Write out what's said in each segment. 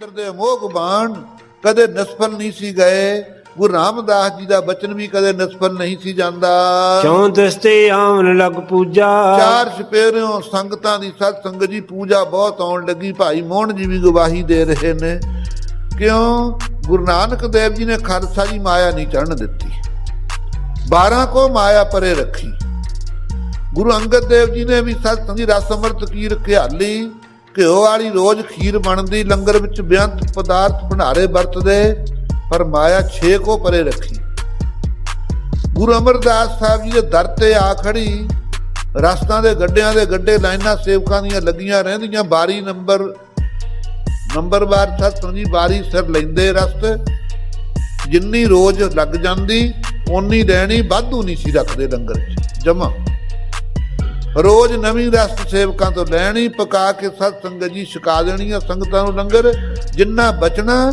ਅੰਦਰ ਦੇ ਅਮੋਘ ਬਾਣ ਕਦੇ ਨਿਸਫਲ ਨਹੀਂ ਸੀ ਗਏ। ਗੁਰੂ ਰਾਮਦਾਸ ਜੀ ਦਾ ਬਚਨ ਵੀ ਕਦੇ ਨਿਸਫਲ ਨਹੀਂ ਸੀ ਜਾਂਦਾ। ਕਿਉਂ ਦਸਤੇ ਆਵਨ ਲਗ ਪੂਜਾ। ਚਾਰ ਛਪੇਰਿਓਂ ਸੰਗਤਾਂ ਦੀ ਸਤ ਸੰਗਤ ਜੀ ਪੂਜਾ ਬਹੁਤ ਆਉਣ ਲੱਗੀ। ਭਾਈ ਮੋਹਨ ਜੀ ਵੀ ਗਵਾਹੀ ਦੇ ਰਹੇ ਨੇ। ਕਿਉਂ? ਗੁਰੂ ਨਾਨਕ ਦੇਵ ਜੀ ਨੇ ਖਾਲਸਾ ਜੀ ਮਾਇਆ ਨਹੀਂ ਚੜਨ ਦਿੱਤੀ। 12 ਕੋ ਮਾਇਆ ਪਰੇ ਰੱਖੀ। ਗੁਰੂ ਅੰਗਦ ਦੇਵ ਜੀ ਨੇ ਵੀ ਸਤ ਸੰਗਤ ਰਸ ਅੰਮ੍ਰਿਤ ਕੀ ਰਖਿਆਲੀ। ਘਿਓ ਵਾਲੀ ਰੋਜ਼ ਖੀਰ ਬਣਦੀ, ਲੰਗਰ ਵਿੱਚ ਬੇਅੰਤ ਪਦਾਰਥ ਭੰਡਾਰੇ ਵਰਤਦੇ, ਪਰ ਮਾਇਆ ਛੇ ਕੋ ਪਰੇ ਰੱਖੀ। ਗੁਰੂ ਅਮਰਦਾਸ ਸਾਹਿਬ ਜੀ ਦੇ ਦਰ ਤੇ ਆ ਖੜੀ, ਰਸਤਾਂ ਦੇ ਗੱਡਿਆਂ ਦੇ ਗੱਡੇ ਲਾਈਨਾਂ ਸੇਵਕਾਂ ਦੀਆਂ ਲੱਗੀਆਂ ਰਹਿੰਦੀਆਂ, ਬਾਰੀ ਨੰਬਰ ਨੰਬਰਵਾਰ ਸਤਿ ਜੀ ਬਾਰੀ ਸਿਰ ਲੈਂਦੇ ਰਸਤ। ਜਿੰਨੀ ਰੋਜ਼ ਲੱਗ ਜਾਂਦੀ, ਓਨੀ ਲੈਣੀ ਵਾਧੂ ਨਹੀਂ ਸੀ ਰੱਖਦੇ ਲੰਗਰ 'ਚ, ਜਮਾ। ਰੋਜ਼ ਨਵੀਂ ਰਸਤ ਸੇਵਕਾਂ ਤੋਂ ਲੈਣੀ, ਪਕਾ ਕੇ ਸਤ ਸੰਗਤ ਜੀ ਛਕਾ ਦੇਣੀ ਆ ਸੰਗਤਾਂ ਨੂੰ ਲੰਗਰ, ਜਿੰਨਾ ਬਚਣਾ,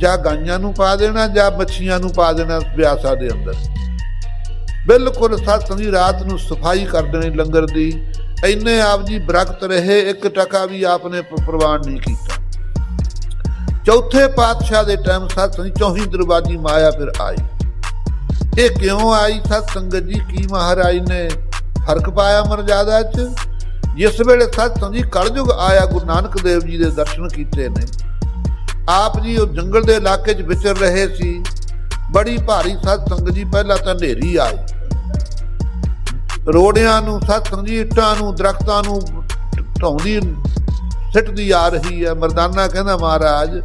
ਜਾਂ ਗਾਈਆਂ ਨੂੰ ਪਾ ਦੇਣਾ, ਜਾਂ ਮੱਛੀਆਂ ਨੂੰ ਪਾ ਦੇਣਾ ਵਿਆਸਾ ਦੇ ਅੰਦਰ। ਬਿਲਕੁਲ ਸਤ ਸੰਗੀ ਰਾਤ ਨੂੰ ਸਫ਼ਾਈ ਕਰ ਦੇਣੀ ਲੰਗਰ ਦੀ, ਇੰਨੇ ਆਪ ਜੀ ਬਰਕਤ ਰਹੇ, ਇੱਕ ਟਕਾ ਵੀ ਆਪਨੇ ਪ- ਪ੍ਰਵਾਨ ਨਹੀਂ ਕੀਤਾ। ਚੌਥੇ ਪਾਤਸ਼ਾਹ ਦੇ ਟਾਈਮ ਸਤ ਸੰਗੀ ਚੌਹੀ ਦਰਵਾਜੀ ਮਾਇਆ ਫਿਰ ਆਈ। ਇਹ ਕਿਉਂ ਆਈ? ਸਤ ਸੰਗਤ ਜੀ, ਕੀ ਮਹਾਰਾਜ ਨੇ ਫ਼ਰਕ ਪਾਇਆ ਮਰਜ਼ਾਦਾ ਚ ਜਿਸ ਵੇਲੇ ਸਤ ਜੀ ਕਲਯੁਗ ਆਇਆ, ਗੁਰੂ ਨਾਨਕ ਦੇਵ ਜੀ ਦੇ ਦਰਸ਼ਨ ਕੀਤੇ ਨੇ। ਆਪ ਜੀ ਉਹ ਜੰਗਲ ਦੇ ਇਲਾਕੇ 'ਚ ਵਿਚਰ ਰਹੇ ਸੀ। ਬੜੀ ਭਾਰੀ ਸਤ ਸੰਗਤ ਜੀ ਪਹਿਲਾਂ ਤਾਂ ਹਨੇਰੀ ਆਈ। ਰੋੜਿਆਂ ਨੂੰ ਸਤ ਜੀ ਇੱਟਾਂ ਨੂੰ, ਦਰਖਤਾਂ ਨੂੰ ਢਾਉਂਦੀ ਸਿੱਟਦੀ ਆ ਰਹੀ ਹੈ। ਮਰਦਾਨਾ ਕਹਿੰਦਾ, ਮਹਾਰਾਜ,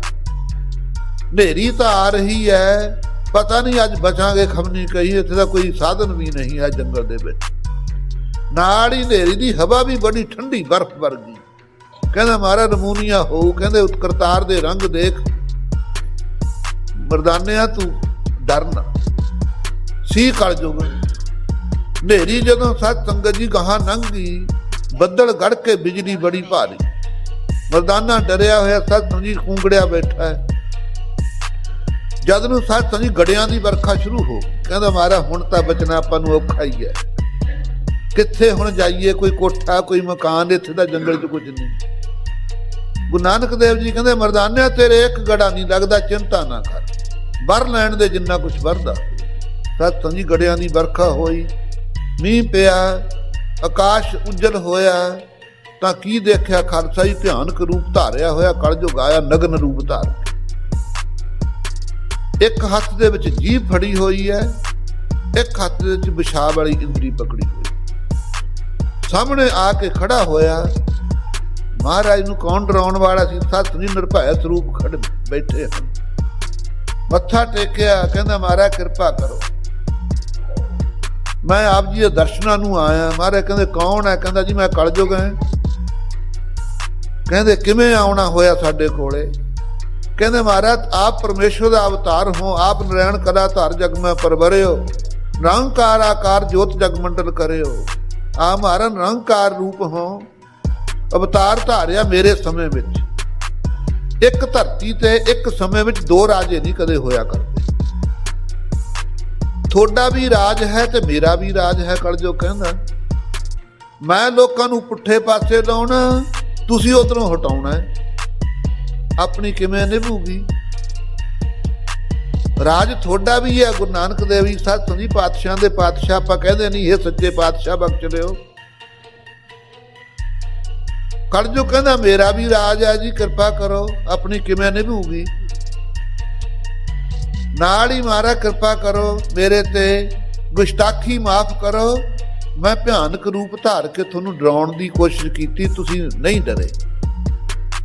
ਹਨੇਰੀ ਤਾਂ ਆ ਰਹੀ ਹੈ। ਪਤਾ ਨਹੀਂ ਅੱਜ ਬਚਾਂਗੇ ਖਮਨੀ ਕਹੀ। ਇੱਥੇ ਦਾ ਕੋਈ ਸਾਧਨ ਵੀ ਨਹੀਂ ਹੈ ਜੰਗਲ ਦੇ ਵਿੱਚ। ਨਾਲ ਹੀ ਹਨੇਰੀ ਦੀ ਹਵਾ ਵੀ ਬੜੀ ਠੰਡੀ ਬਰਫ਼ ਵਰਗੀ। ਕਹਿੰਦਾ, ਮਾਰਾ ਨਮੂਨੀਆ ਹੋਊ ਕਹਿੰਦੇ ਉਤਕਰਤਾਰ ਦੇ ਰੰਗ ਦੇਖ। ਮਰਦਾਨਿਆ, ਤੂੰ ਡਰਨਾ ਸੀ ਕਲ ਜੋਗ ਹਨੇਰੀ ਜਦੋਂ ਸਤ ਸੰਗਤ ਜੀ ਗਾਹਾਂ ਲੰਘੀ ਬੱਦਲ ਗੜ ਕੇ ਬਿਜਲੀ ਬੜੀ ਭਾਰੀ। ਮਰਦਾਨਾ ਡਰਿਆ ਹੋਇਆ ਸਤ ਸੰਗਤ ਜੀ ਖੂੰਗੜਿਆ ਬੈਠਾ ਹੈ। ਜਦ ਨੂੰ ਸਤ ਸੰਗਤ ਗੜਿਆਂ ਦੀ ਵਰਖਾ ਸ਼ੁਰੂ ਹੋ ਕਹਿੰਦਾ, ਮਾਰਾ, ਹੁਣ ਤਾਂ ਬਚਣਾ ਆਪਾਂ ਨੂੰ ਔਖਾ ਹੀ ਹੈ। ਕਿੱਥੇ ਹੁਣ ਜਾਈਏ? ਕੋਈ ਕੋਠਾ, ਕੋਈ ਮਕਾਨ, ਇੱਥੇ ਦਾ ਜੰਗਲ 'ਚ ਕੁਝ ਨਹੀਂ। ਗੁਰੂ ਨਾਨਕ ਦੇਵ ਜੀ ਕਹਿੰਦੇ, ਮਰਦਾਨਿਆ, ਤੇਰੇ ਇੱਕ ਗੜਾ ਨਹੀਂ ਲੱਗਦਾ, ਚਿੰਤਾ ਨਾ ਕਰ। ਵਰ ਲੈਣ ਦੇ ਜਿੰਨਾ ਕੁਝ ਵਰਦਾ ਸਤ ਸੰਜੀ ਗੜਿਆਂ ਦੀ ਵਰਖਾ ਹੋਈ। ਮੀਂਹ ਪਿਆ, ਆਕਾਸ਼ ਉਜਲ ਹੋਇਆ। ਤਾਂ ਕੀ ਦੇਖਿਆ? ਖਾਲਸਾ ਜੀ ਭਿਆਨਕ ਰੂਪ ਧਾਰਿਆ ਹੋਇਆ, ਕਲਯੁਗ ਆਇਆ, ਨਗਨ ਰੂਪ ਧਾਰ ਇੱਕ ਹੱਥ ਦੇ ਵਿੱਚ ਜੀਭ ਫੜੀ ਹੋਈ ਹੈ, ਇੱਕ ਹੱਥ ਦੇ ਵਿੱਚ ਪਿਸ਼ਾਬ ਵਾਲੀ ਇੰਦਰੀ ਪਕੜੀ ਹੋਈ ਸਾਹਮਣੇ ਆ ਕੇ ਖੜਾ ਹੋਇਆ। ਮਹਾਰਾਜ ਨੂੰ ਕੌਣ ਡਰਾਉਣ ਵਾਲਾ ਸੀ? ਸਤ ਜੀ ਨਿਰਭੈ ਸਰੂਪ ਖੜ ਬੈਠੇ ਹਨ। ਮੱਥਾ ਟੇਕਿਆ, ਕਹਿੰਦਾ, ਮਹਾਰਾਜ, ਕਿਰਪਾ ਕਰੋ। ਮੈਂ ਆਪ ਜੀ ਦੇ ਦਰਸ਼ਨਾਂ ਨੂੰ ਆਇਆ। ਮਹਾਰਾਜ ਕਹਿੰਦੇ, ਕੌਣ ਹੈ? ਕਹਿੰਦਾ, ਜੀ, ਮੈਂ ਕਲਯੁਗ ਹਾਂ। ਕਹਿੰਦੇ, ਕਿਵੇਂ ਆਉਣਾ ਹੋਇਆ ਸਾਡੇ ਕੋਲੇ? ਕਹਿੰਦੇ, ਮਹਾਰਾਜ, ਆਪ ਪਰਮੇਸ਼ਵਰ ਦਾ ਅਵਤਾਰ ਹੋ। ਆਪ ਨਰੈਣ ਕਲਾ ਧਾਰ ਜਗ ਮੈਂ ਪਰਵਰਿਓ। ਨਿਰੰਕਾਰ ਆਕਾਰ ਜੋਤ ਜਗ ਮੰਡਲ ਕਰਿਓ। ਆ ਮਹਾਰਾ ਨਿਰੰਕਾਰ ਰੂਪ ਹੋ। ਅਵਤਾਰ ਧਾਰਿਆ ਮੇਰੇ ਸਮੇਂ ਵਿੱਚ। ਇੱਕ ਧਰਤੀ ਤੇ ਇੱਕ ਸਮੇਂ ਵਿੱਚ ਦੋ ਰਾਜੇ ਨਹੀਂ ਕਦੇ ਹੋਇਆ ਕਰਦੇ। ਤੁਹਾਡਾ ਵੀ ਰਾਜ ਹੈ ਤੇ ਮੇਰਾ ਵੀ ਰਾਜ ਹੈ ਕਲਜੋ ਕਹਿੰਦਾ। ਮੈਂ ਲੋਕਾਂ ਨੂੰ ਪੁੱਠੇ ਪਾਸੇ ਲਾਉਣਾ, ਤੁਸੀਂ ਉਧਰੋਂ ਹਟਾਉਣਾ ਹੈ। ਆਪਣੀ ਕਿਵੇਂ ਨਿਭੂਗੀ? ਰਾਜ ਤੁਹਾਡਾ ਵੀ ਹੈ, ਗੁਰੂ ਨਾਨਕ ਦੇਵ ਜੀ, ਸਤ ਸੰਜੀ ਪਾਤਸ਼ਾਹ ਦੇ ਪਾਤਸ਼ਾਹ, ਆਪਾਂ ਕਹਿੰਦੇ ਨਹੀਂ, ਇਹ ਸੱਚੇ ਪਾਤਸ਼ਾਹ ਬਖਸ਼ ਲਿਓ ਕਲਜੋ ਕਹਿੰਦਾ, ਮੇਰਾ ਵੀ ਰਾਜ ਹੈ ਜੀ, ਕਿਰਪਾ ਕਰੋ, ਆਪਣੀ ਕਿਵੇਂ ਨਿਭੂਗੀ। ਨਾਲ ਹੀ ਮਾਰਾ ਕਿਰਪਾ ਕਰੋ, ਮੇਰੇ ਤੇ ਗੁਸਤਾਖੀ ਮਾਫ ਕਰੋ। ਮੈਂ ਭਿਆਨਕ ਰੂਪ ਧਾਰ ਕੇ ਤੁਹਾਨੂੰ ਡਰਾਉਣ ਦੀ ਕੋਸ਼ਿਸ਼ ਕੀਤੀ, ਤੁਸੀਂ ਨਹੀਂ ਡਰੇ।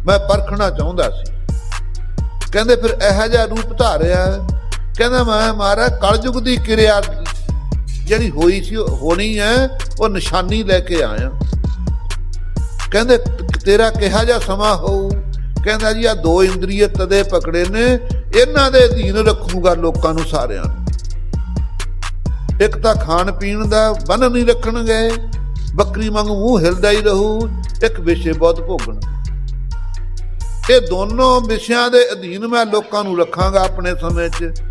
ਮੈਂ ਪਰਖਣਾ ਚਾਹੁੰਦਾ ਸੀ। ਕਹਿੰਦੇ, ਫਿਰ ਇਹੋ ਜਿਹਾ ਰੂਪ ਧਾਰਿਆ ਕਹਿੰਦਾ ਮੈਂ ਮਾਰਾ ਕਲਯੁਗ ਦੀ ਕਿਰਿਆ ਜਿਹੜੀ ਹੋਈ ਸੀ ਹੋਣੀ ਹੈ, ਉਹ ਨਿਸ਼ਾਨੀ ਲੈ ਕੇ ਆਇਆ। ਕਹਿੰਦੇ, ਤੇਰਾ ਕਿਹਾ ਜਿਹਾ ਸਮਾਂ ਹੋਊ। ਕਹਿੰਦਾ ਜੀ ਆ ਦੋ ਇੰਦਰੀਏ ਤਦੇ ਪਕੜੇ ਨੇ, ਇਹਨਾਂ ਦੇ ਅਧੀਨ ਰੱਖੂਗਾ ਲੋਕਾਂ ਨੂੰ ਸਾਰਿਆਂ ਨੂੰ। ਇੱਕ ਤਾਂ ਖਾਣ ਪੀਣ ਦਾ ਬੰਨ ਨਹੀਂ ਰੱਖਣਗੇ, ਬੱਕਰੀ ਵਾਂਗ ਮੂੰਹ ਹਿਲਦਾ ਹੀ ਰਹੂ, ਇੱਕ ਵਿਸ਼ੇ ਬਹੁਤ ਭੋਗਣ। ਇਹ ਦੋਨੋਂ ਵਿਸ਼ਿਆਂ ਦੇ ਅਧੀਨ ਮੈਂ ਲੋਕਾਂ ਨੂੰ ਰੱਖਾਂਗਾ ਆਪਣੇ ਸਮੇਂ 'ਚ।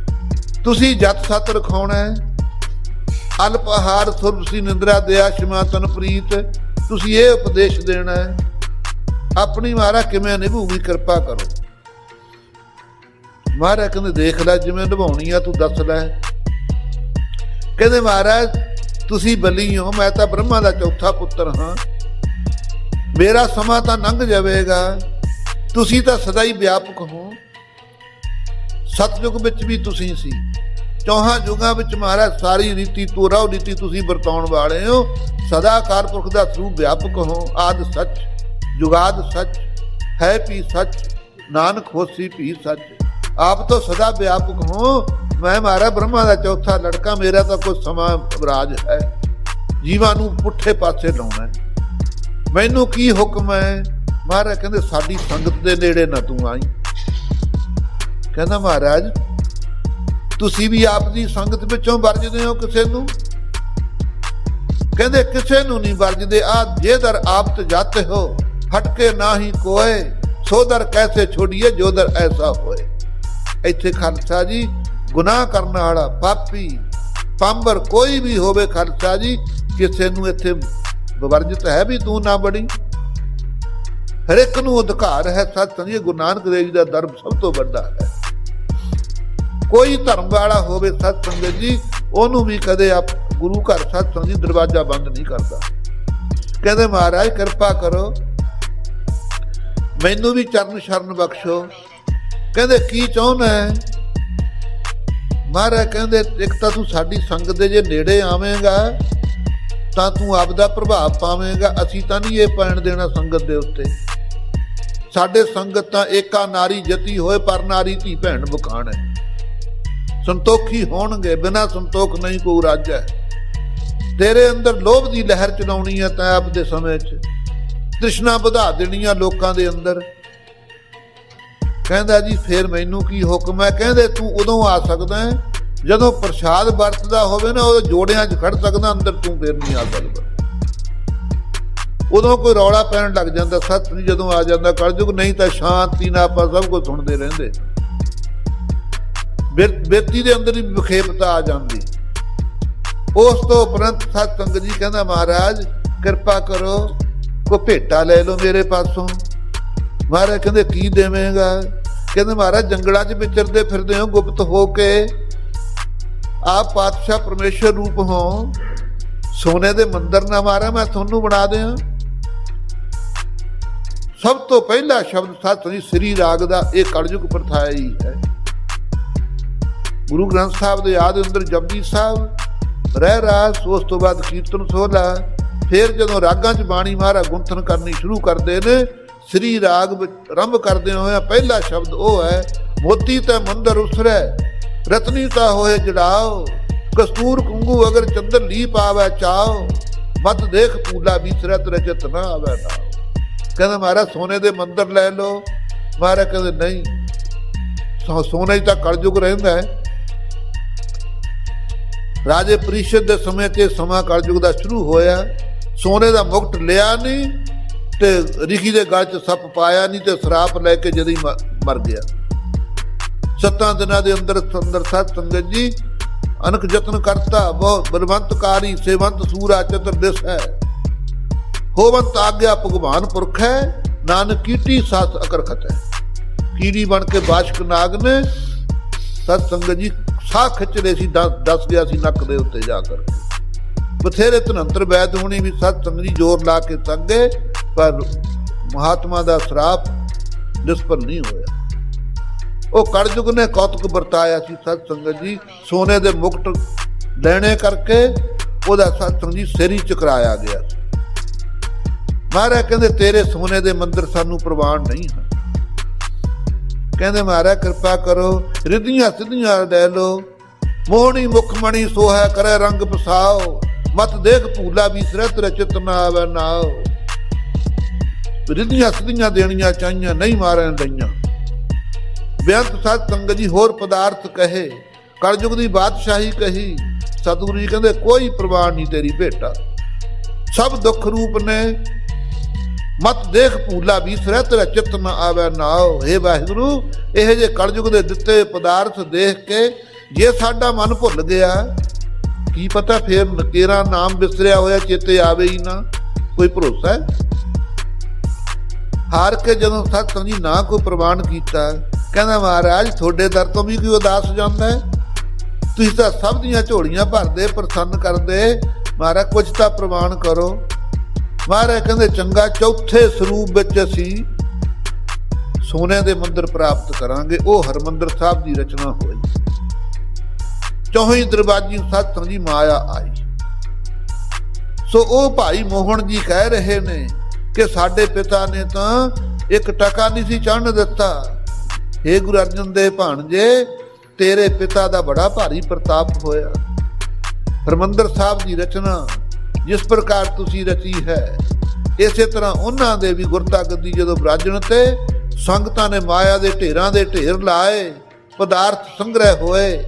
ਤੁਸੀਂ ਜਤ ਸਤ ਰਖਾਉਣਾ ਹੈ। ਅਲਪ ਆਹਾਰ ਸੁਰਸੀ ਨਿੰਦਰਾ ਦਇਆ ਸ਼ਮਾ ਤਨ ਪ੍ਰੀਤ। ਤੁਸੀਂ ਇਹ ਉਪਦੇਸ਼ ਦੇਣਾ ਹੈ। ਆਪਣੀ ਮਾਰਾ ਕਿਵੇਂ ਨਿਭੂਗੀ ਕਿਰਪਾ ਕਰੋ। ਮਹਾਰਾਜ ਕਹਿੰਦੇ, ਦੇਖ ਲੈ ਜਿਵੇਂ ਨਿਭਾਉਣੀ ਆ, ਤੂੰ ਦੱਸ ਲੈ। ਕਹਿੰਦੇ, ਮਹਾਰਾਜ, ਤੁਸੀਂ ਬਲੀ ਹੋ, ਮੈਂ ਤਾਂ ਬ੍ਰਹਮਾ ਦਾ ਚੌਥਾ ਪੁੱਤਰ ਹਾਂ। ਮੇਰਾ ਸਮਾਂ ਤਾਂ ਲੰਘ ਜਾਵੇਗਾ। ਤੁਸੀਂ ਤਾਂ ਸਦਾ ਹੀ ਵਿਆਪਕ ਹੋ। ਸਤਯੁਗ ਵਿੱਚ ਵੀ ਤੁਸੀਂ ਸੀ। ਚੌਹਾਂ ਯੁਗਾਂ ਵਿੱਚ ਮਹਾਰਾਜ ਸਾਰੀ ਰੀਤੀ ਤੋਰਾ ਰੀਤੀ ਤੁਸੀਂ ਵਰਤਾਉਣ ਵਾਲੇ ਹੋ। ਸਦਾ ਕਾਰ ਦਾ ਸਰੂਪ ਵਿਆਪਕ ਹੋ। ਆਦ ਸੱਚ, ਜੁਗਾਦ ਸੱਚ, ਹੈ ਵੀ ਸੱਚ, ਨਾਨਕ ਹੋਸੀ ਵੀ ਸੱਚ। ਆਪ ਤੋਂ ਸਦਾ ਵਿਆਪਕ ਹੋ। ਮੈਂ ਮਾਰਾ ਬ੍ਰਹਮਾ ਦਾ ਚੌਥਾ ਲੜਕਾ, ਮੇਰਾ ਤਾਂ ਕੋਈ ਸਮਾਂ ਰਾਜ ਹੈ। ਜੀਵਾਂ ਨੂੰ ਪੁੱਠੇ ਪਾਸੇ ਲਾਉਣਾ ਮੈਨੂੰ ਕੀ ਹੁਕਮ ਹੈ? ਮਹਾਰਾਜ ਕਹਿੰਦੇ, ਸਾਡੀ ਸੰਗਤ ਦੇ ਨੇੜੇ ਨਾ ਤੂੰ ਆਈ। ਕਹਿੰਦਾ ਮਹਾਰਾਜ ਤੁਸੀਂ ਵੀ ਆਪ ਦੀ ਸੰਗਤ ਵਿੱਚੋਂ ਵਰਜਦੇ ਹੋ ਕਿਸੇ ਨੂੰ? ਕਹਿੰਦੇ, ਕਿਸੇ ਨੂੰ ਨਹੀਂ ਵਰਜਦੇ। ਆ ਜੇ ਦਰ ਆਪ ਤੇ ਜਾਤੇ ਹੋ, ਹਟਕੇ ਨਾਹੀ ਕੋਏ। ਸੋ ਕੈਸੇ ਛੋੜੀਏ ਜੋਦਰ ਐਸਾ ਹੋਏ। ਇੱਥੇ ਖਾਲਸਾ ਜੀ, ਗੁਨਾਹ ਕਰਨ ਵਾਲਾ ਪਾਪੀ, ਪੰਬਰ ਕੋਈ ਵੀ ਹੋਵੇ ਖਾਲਸਾ ਜੀ, ਕਿਸੇ ਨੂੰ ਇੱਥੇ ਵਰਜਿਤ ਹੈ ਵੀ ਤੂੰ ਨਾ ਬੜੀ ਹਰ ਇੱਕ ਨੂੰ ਅਧਿਕਾਰ ਹੈ, ਸਤਿ ਸੰਜੀ ਗੁਰੂ ਨਾਨਕ ਦੇਵ ਜੀ ਦਾ ਧਰਮ ਸਭ ਤੋਂ ਵੱਡਾ ਹੈ। ਕੋਈ ਧਰਮ ਵਾਲਾ ਹੋਵੇ ਸਤ ਸੰਗਤ ਜੀ, ਉਹਨੂੰ ਵੀ ਕਦੇ ਆਪ ਗੁਰੂ ਘਰ ਸਤ ਸੰਗਤ ਜੀ ਦਰਵਾਜ਼ਾ ਬੰਦ ਨਹੀਂ ਕਰਦਾ। ਕਹਿੰਦੇ ਮਹਾਰਾਜ, ਕਿਰਪਾ ਕਰੋ। ਮੈਨੂੰ ਵੀ ਚਰਨ ਸ਼ਰਨ ਬਖਸ਼ੋ। ਕਹਿੰਦੇ, ਕੀ ਚਾਹੁੰਦਾ ਹੈ? ਮਹਾਰਾਜ ਕਹਿੰਦੇ, ਇੱਕ ਤਾਂ ਤੂੰ ਸਾਡੀ ਸੰਗਤ ਦੇ ਜੇ ਨੇੜੇ ਆਵੇਂਗਾ, ਤਾਂ ਤੂੰ ਆਪ ਦਾ ਪ੍ਰਭਾਵ ਪਾਵੇਂਗਾ। ਅਸੀਂ ਤਾਂ ਨਹੀਂ ਇਹ ਪੈਣ ਦੇਣਾ ਸੰਗਤ ਦੇ ਉੱਤੇ। ਸਾਡੇ ਸੰਗਤ ਤਾਂ ਏਕਾ ਨਾਰੀ ਜਤੀ ਹੋਏ, ਪਰ ਨਾਰੀ ਧੀ ਭੈਣ ਬੁਖਾਣ ਹੈ। ਸੰਤੋਖੀ ਹੋਣਗੇ, ਬਿਨਾ ਸੰਤੋਖ ਨਹੀਂ ਕੋਈ ਰਾਜ ਹੈ। ਤੇਰੇ ਅੰਦਰ ਲੋਭ ਦੀ ਲਹਿਰ ਚਲਾਉਣੀ ਹੈ ਤਾਂ ਆਪ ਦੇ ਸਮੇਂ 'ਚ। ਤ੍ਰਿਸ਼ਨਾ ਵਧਾ ਦੇਣੀ ਆ ਲੋਕਾਂ ਦੇ ਅੰਦਰ। ਕਹਿੰਦਾ ਜੀ, ਫੇਰ ਮੈਨੂੰ ਕੀ ਹੁਕਮ ਹੈ? ਕਹਿੰਦੇ, ਤੂੰ ਉਦੋਂ ਆ ਸਕਦਾ ਹੈ, ਜਦੋਂ ਪ੍ਰਸ਼ਾਦ ਵਰਤਦਾ ਹੋਵੇ ਨਾ ਉਹ ਜੋੜਿਆਂ 'ਚ ਖੜ ਸਕਦਾ, ਅੰਦਰ ਤੂੰ ਫੇਰ ਨਹੀਂ ਆ ਸਕਦਾ। ਉਦੋਂ ਕੋਈ ਰੌਲਾ ਪੈਣ ਲੱਗ ਜਾਂਦਾ ਸੱਤ ਨਹੀਂ ਜਦੋਂ ਆ ਜਾਂਦਾ, ਕਲਯੁਗ ਨਹੀਂ ਤਾਂ ਸ਼ਾਂਤੀ ਨਾਲ ਆਪਾਂ ਸਭ ਕੁਝ ਸੁਣਦੇ ਰਹਿੰਦੇ। ਬਿਰ- ਦੇ ਅੰਦਰ ਹੀ ਵਿਖੇਪਤਾ ਆ ਜਾਂਦੀ। ਉਸ ਤੋਂ ਉਪਰੰਤ ਸਤ ਸੰਗਤ ਜੀ ਕਹਿੰਦਾ, ਮਹਾਰਾਜ, ਕਿਰਪਾ ਕਰੋ ਕੋ ਭੇਟਾ ਲੈ ਲਓ ਮੇਰੇ ਪਾਸੋਂ। ਮਹਾਰਾਜ ਕਹਿੰਦੇ, ਕੀ ਦੇਵੇਂਗਾ? ਕਹਿੰਦੇ, ਮਹਾਰਾਜ, ਜੰਗਲਾਂ 'ਚ ਵਿਚਰਦੇ ਫਿਰਦੇ ਹੋ, ਗੁਪਤ ਹੋ ਕੇ। ਆਪ ਪਾਤਸ਼ਾਹ ਪਰਮੇਸ਼ਰ ਰੂਪ ਹੋ। ਸੋਨੇ ਦੇ ਮੰਦਰ ਨਾ ਮਾਰਾ, ਮੈਂ ਤੁਹਾਨੂੰ ਬਣਾ ਦਿਆਂ। ਸਭ ਤੋਂ ਪਹਿਲਾ ਸ਼ਬਦ ਸਤਿ ਸ੍ਰੀ ਰਾਗ ਦਾ ਇਹ ਕਲਯੁਗ ਪ੍ਰਥਾ ਹੀ ਹੈ। ਗੁਰੂ ਗ੍ਰੰਥ ਸਾਹਿਬ ਦੇ ਆਦ ਅੰਦਰ ਜਪਜੀ ਸਾਹਿਬ ਰਹਿ ਰਾਸ ਉਸ ਤੋਂ ਬਾਅਦ ਕੀਰਤਨ ਸੋਲਾ ਫਿਰ ਜਦੋਂ ਰਾਗਾਂ 'ਚ ਬਾਣੀ ਮਹਾਰਾ ਗੁੰਥਨ ਕਰਨੀ ਸ਼ੁਰੂ ਕਰਦੇ ਨੇ, ਸ੍ਰੀ ਰਾਗ ਵਿੱਚ ਆਰੰਭ ਕਰਦੇ ਹੋਇਆ ਪਹਿਲਾ ਸ਼ਬਦ ਉਹ ਹੈ, ਮੋਤੀ ਤਾਂ ਮੰਦਰ ਉਸਰੈ, ਰਤਨੀ ਤਾਂ ਹੋਏ ਜੜਾਓ, ਕਸਤੂਰ ਕੁੰਗੂ ਅਗਰ ਚੰਦਰ ਲੀ ਪਾਵੈ ਚਾਓ ਮਤ ਦੇਖ ਪੂਲਾ ਬੀਸਰਤ ਰਜਤ ਨਾ ਆਵੈ ਨਾ। ਕਹਿੰਦਾ ਮਹਾਰਾ ਸੋਨੇ ਦੇ ਮੰਦਰ ਲੈ ਲਓ। ਮਹਾਰਾ ਕਹਿੰਦੇ, ਨਹੀਂ ਸੋ- ਸੋਨਾ ਹੀ ਤਾਂ ਕਲਯੁਗ ਰਹਿੰਦਾ ਹੈ। ਰਾਜੇ ਪ੍ਰੀਸ਼ਦ ਦੇ ਸਮੇਂ ਤੇ ਸਮਾਂ ਕਲਯੁਗ ਦਾ ਸ਼ੁਰੂ ਹੋਇਆ। ਸੋਨੇ ਦਾ ਮੁਕਟ ਲਿਆ ਨਹੀਂ ਤੇ ਰਿਖੀ ਦੇ ਗਲ 'ਚ ਸੱਪ ਪਾਇਆ ਨਹੀਂ ਤੇ ਸਰਾਪ ਲੈ ਕੇ ਜਦੀ ਮ- ਮਰ ਗਿਆ। ਸੱਤਾਂ ਦਿਨਾਂ ਦੇ ਅੰਦਰ ਅੰਦਰ ਸਤ ਸੰਗਤ ਜੀ, ਅਨਕ ਯਤਨ ਕਰਤਾ, ਬਹੁਤ ਬਲਵੰਤਕਾਰੀ, ਸੇਵੰਤ ਸੂਰਾ ਚਤੁਰ ਦਿਸ ਹੈ। ਹੋਵੰਤ ਆਗਿਆ ਭਗਵਾਨ ਪੁਰਖ ਹੈ, ਨਾਨਕ ਕੀਟੀ ਸਤ ਅਕਰਖਤ ਹੈ। ਕੀੜੀ ਬਣ ਕੇ ਬਾਸ਼ਕ ਨਾਗ ਨੇ ਸਤ ਸੰਗਤ ਜੀ ਸਾਹ ਖਿੱਚ ਰਹੇ ਸੀ, ਦੱਸ ਦੱਸ ਗਿਆ ਸੀ ਨੱਕ ਦੇ ਉੱਤੇ ਜਾ ਕਰ ਬਥੇਰੇ ਧਨੰਤਰ ਵੈਦ ਹੋਣੀ ਵੀ ਸਤ ਸੰਗਤ ਜੀ ਜ਼ੋਰ ਲਾ ਕੇ ਤੰਗੇ ਪਰ ਮਹਾਤਮਾ ਦਾ ਸਰਾਪ ਨਿਸਫਲ ਨਹੀਂ ਹੋਇਆ। ਉਹ ਕੜਜੁਗ ਨੇ ਕੌਤਕ ਵਰਤਾਇਆ ਸੀ ਸਤ ਸੰਗਤ ਜੀ, ਸੋਨੇ ਦੇ ਮੁਕਟ ਲੈਣੇ ਕਰਕੇ ਉਹਦਾ ਸਤ ਸੰਗਤ ਜੀ ਸਿਰ ਹੀ ਚਕਰਾਇਆ ਗਿਆ ਸੀ। ਮਹਾਰਾਜ ਕਹਿੰਦੇ, ਤੇਰੇ ਸੋਨੇ ਦੇ ਮੰਦਰ ਸਾਨੂੰ ਪ੍ਰਵਾਨ ਨਹੀਂ ਹਨ। ਕਹਿੰਦੇ ਮਹਾਰਾਜ ਕਿਰਪਾ ਕਰੋ, ਰਿੱਧੀਆਂ ਸਿੱਧੀਆਂ ਲੈ ਲੋ ਮੋਹਣੀ ਮੁਖ ਮਣੀ ਕਰੇ ਰੰਗ ਪਸਾਓ, ਮਤ ਦੇਖ ਭੂਲਾ ਵੀ ਰਚਿਤ ਨਾ ਆਵੇ ਨਾਓ। ਰਿੱਧੀਆਂ ਸਿੱਧੀਆਂ ਦੇਣੀਆਂ ਚਾਹੀਆਂ, ਨਹੀਂ ਮਾਰਨ ਦਈਆਂ। ਬੇਅੰਤ ਸਤ ਸੰਗਤ ਜੀ ਹੋਰ ਪਦਾਰਥ ਕਹੇ, ਕਲਯੁਗ ਦੀ ਬਾਦਸ਼ਾਹੀ ਕਹੀ, ਸਤਿਗੁਰੂ ਜੀ ਕਹਿੰਦੇ, ਕੋਈ ਪ੍ਰਵਾਨ ਨਹੀਂ ਤੇਰੀ ਭੇਟਾ। ਸਭ ਦੁੱਖ ਰੂਪ ਨੇ ਮਤ ਦੇਖ ਭੂਲਾ ਵੀ ਸਰਤ ਨ ਆਵੇ ਨਾਓ हे ਵਾਹਿਗੁਰੂ। ਇਹ ਜੇ ਕਲਯੁਗ ਦੇ ਦਿੱਤੇ ਪਦਾਰਥ ਦੇਖ ਕੇ ਜੇ ਸਾਡਾ ਮਨ ਭੁੱਲ ਗਿਆ, ਕੀ ਪਤਾ ਫੇਰ ਨਕੇਰਾ ਨਾਮ ਵਿਸਰਿਆ ਹੋਇਆ ਚੇਤੇ ਆਵੇ ਹੀ ਨਾ। ਕੋਈ ਭਰੋਸਾ ਹੈ? ਹਾਰ ਕੇ ਜਦੋਂ ਸਤਿ ਜੀ ਨਾ ਕੋਈ ਪ੍ਰਵਾਨ ਕੀਤਾ, ਕਹਿੰਦਾ ਮਹਾਰਾਜ, ਤੁਹਾਡੇ ਦਰ ਤੋਂ ਵੀ ਕੋਈ ਉਦਾਸ ਜਾਂਦਾ ਹੈ? ਤੁਸੀਂ ਤਾਂ ਸਭ ਦੀਆਂ ਝੋਲੀਆਂ ਭਰਦੇ, ਪ੍ਰਸੰਨ ਕਰਦੇ। ਮਹਾਰਾਜ ਕੁਝ ਤਾਂ ਪ੍ਰਮਾਣ ਕਰੋ। ਮਹਾਰਾਜ ਕਹਿੰਦੇ, ਚੰਗਾ ਚੌਥੇ ਸਰੂਪ ਵਿੱਚ ਅਸੀਂ ਸੋਨੇ ਦੇ ਮੰਦਿਰ ਪ੍ਰਾਪਤ ਕਰਾਂਗੇ। ਉਹ ਹਰਮੰਦਰ ਸਾਹਿਬ ਦੀ ਰਚਨਾ ਹੋਈ। ਚੌਹੀ ਦਰਵਾਜੀ ਸਤਸੰਗ ਦੀ ਮਾਇਆ ਆਈ। ਸੋ ਉਹ ਭਾਈ ਮੋਹਨ ਜੀ ਕਹਿ ਰਹੇ ਨੇ ਕਿ ਸਾਡੇ ਪਿਤਾ ਨੇ ਤਾਂ ਇੱਕ ਟਕਾ ਨਹੀਂ ਸੀ ਚੜਨ ਦਿੱਤਾ। ਏ ਗੁਰੂ ਅਰਜਨ ਦੇਵ ਭਾਣਜੇ, ਤੇਰੇ ਪਿਤਾ ਦਾ ਬੜਾ ਭਾਰੀ ਪ੍ਰਤਾਪ ਹੋਇਆ। ਹਰਮੰਦਰ ਸਾਹਿਬ ਦੀ ਰਚਨਾ ਜਿਸ ਪ੍ਰਕਾਰ ਤੁਸੀਂ ਰਚੀ ਹੈ। ਇਸੇ ਤਰ੍ਹਾਂ ਉਹਨਾਂ ਦੇ ਵੀ ਗੁਰਤਾ ਗੱਦੀ ਜਦੋਂ ਬਰਾਜਣ ਤੇ ਸੰਗਤਾਂ ਨੇ ਮਾਇਆ ਦੇ ਢੇਰਾਂ ਦੇ ਢੇਰ ਲਾਏ, ਪਦਾਰਥ ਸੰਗ੍ਰਹਿ ਹੋਏ,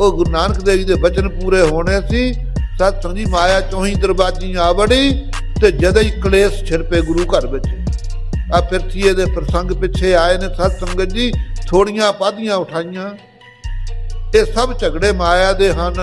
ਉਹ ਗੁਰੂ ਨਾਨਕ ਦੇਵ ਜੀ ਦੇ ਬਚਨ ਪੂਰੇ ਹੋਣੇ ਸੀ ਸਤ ਸੰਗੀ ਮਾਇਆ ਚੋਹੀ ਦਰਵਾਜੀ ਆ ਵੜੀ ਤੇ ਜਦ ਹੀ ਕਲੇਸ਼ ਛਿਰਪੇ ਗੁਰੂ ਘਰ ਵਿੱਚ। ਆ ਪਿਰਥੀਏ ਦੇ ਪ੍ਰਸੰਗ ਪਿੱਛੇ ਆਏ ਨੇ ਸਤ ਸੰਗਤ ਜੀ, ਥੋੜੀਆਂ ਪਾਧੀਆਂ ਉਠਾਈਆਂ। ਇਹ ਸਭ ਝਗੜੇ ਮਾਇਆ ਦੇ ਹਨ।